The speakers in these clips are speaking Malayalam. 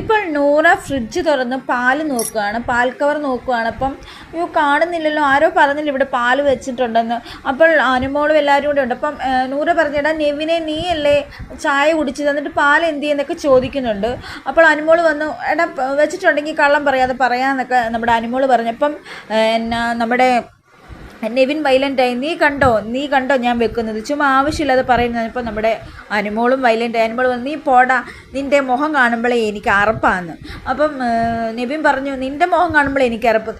ഇപ്പോൾ നൂറ ഫ്രിഡ്ജ് തുറന്ന് പാൽ നോക്കുകയാണ്. പാൽ കവർ നോക്കുകയാണ്. അപ്പം അയ്യോ കാണുന്നില്ലല്ലോ. ആരോ പറഞ്ഞില്ല ഇവിടെ പാൽ വെച്ചിട്ടുണ്ടെന്ന്. അപ്പോൾ അനുമോളും എല്ലാവരും കൂടെ ഉണ്ട്. അപ്പം നൂറ പറഞ്ഞിടാ നെവിനെ നീ അല്ലേ ചായ കുടിച്ച് തന്നിട്ട് പാൽ എന്ത് ചെയ്യുന്നൊക്കെ ചോദിക്കുന്നുണ്ട്. അപ്പോൾ അനുമോൾ വന്നു എടാ വെച്ചിട്ടുണ്ടെങ്കിൽ കള്ളം പറയാതെ പറയാമെന്നൊക്കെ നമ്മുടെ അനുമോൾ പറഞ്ഞപ്പം എന്നാ നമ്മുടെ നെവിൻ വൈലന്റായി നീ കണ്ടോ? നീ കണ്ടോ ഞാൻ വെക്കുന്നത്? ചുമ്മാ ആവശ്യമില്ലാതെ പറയുന്നത് ഇപ്പം നമ്മുടെ അനുമോളും വൈലന്റായി അനുമോൾ നീ പോടാ നിന്റെ മുഖം കാണുമ്പോഴേ എനിക്ക് അറപ്പാന്ന്. അപ്പം നെവിൻ പറഞ്ഞു നിന്റെ മുഖം കാണുമ്പോഴേ എനിക്ക് അറപ്പ്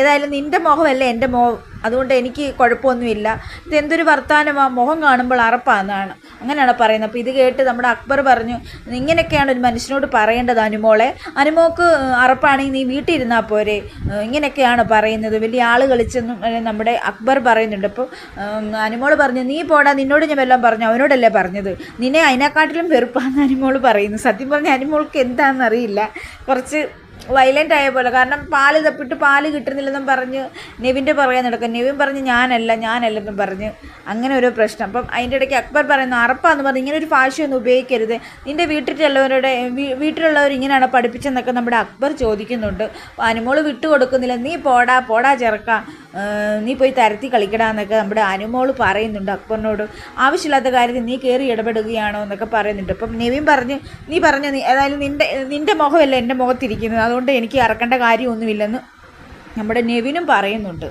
ഏതായാലും നിന്റെ മുഖമല്ല എന്റെ മുഖം അതുകൊണ്ട് എനിക്ക് കുഴപ്പമൊന്നുമില്ല. ഇതെന്തൊരു വർത്തമാനമാണ് മുഖം കാണുമ്പോൾ അറപ്പാന്നാണ്. അങ്ങനെയാണ് പറയുന്നത്. അപ്പോൾ ഇത് കേട്ട് നമ്മുടെ അക്ബർ പറഞ്ഞു ഇങ്ങനെയൊക്കെയാണ് ഒരു മനുഷ്യനോട് പറയേണ്ടത് അനുമോളെ. അനുമോക്ക് അറപ്പാണെങ്കിൽ നീ വീട്ടിൽ ഇരുന്നാൽ പോരെ ഇങ്ങനെയൊക്കെയാണ് പറയുന്നത്. വലിയ ആൾ കളിച്ചെന്നും നമ്മുടെ അക്ബർ പറയുന്നുണ്ട്. അപ്പോൾ അനുമോൾ പറഞ്ഞു നീ പോടാ നിന്നോട് ഞാൻ വല്ലതും പറഞ്ഞു? അവനോടല്ലേ പറഞ്ഞത്. നിന്നെ അതിനെക്കാട്ടിലും വെറുപ്പാന്ന് അനുമോൾ പറയുന്നു. സത്യം പറഞ്ഞ അനുമോൾക്ക് എന്താണെന്നറിയില്ല കുറച്ച് വയലന്റ് ആയ പോലെ. കാരണം പാൽ തപ്പിട്ട് പാൽ കിട്ടുന്നില്ലെന്നും പറഞ്ഞ് നെവിന്റെ പറയാൻ നടക്കും. നെവിൻ പറഞ്ഞ് ഞാനല്ല ഞാനല്ലെന്നും പറഞ്ഞ് അങ്ങനെ ഒരു പ്രശ്നം. അപ്പം അതിന്റെ ഇടയ്ക്ക് അക്ബർ പറയുന്നു അറപ്പാന്ന് പറഞ്ഞ് ഇങ്ങനെ ഒരു ഭാഷയൊന്നും ഉപയോഗിക്കരുത്. നിന്റെ വീട്ടിലുള്ളവരുടെ വീട്ടിലുള്ളവർ ഇങ്ങനെയാണ് പഠിപ്പിച്ചെന്നൊക്കെ നമ്മുടെ അക്ബർ ചോദിക്കുന്നുണ്ട്. അനുമോൾ വിട്ടു കൊടുക്കുന്നില്ല. നീ പോടാ പോടാ ചെറുക്ക. നീ പോയി തരത്തി കളിക്കടാന്നൊക്കെ നമ്മുടെ അനുമോൾ പറയുന്നുണ്ട് അക്ബറിനോട്. ആവശ്യമില്ലാത്ത കാര്യത്തിൽ നീ കയറി ഇടപെടുകയാണോ എന്നൊക്കെ പറയുന്നുണ്ട്. അപ്പം നെവിൻ പറഞ്ഞ് നീ പറഞ്ഞു നീ അതായത് നിന്റെ നിന്റെ മുഖമല്ല എന്റെ മുഖത്തിരിക്കുന്നത്. അതുകൊണ്ട് എനിക്ക് ഇറക്കേണ്ട കാര്യമൊന്നുമില്ലെന്ന് നമ്മുടെ നെവിനും പറയുന്നുണ്ട്.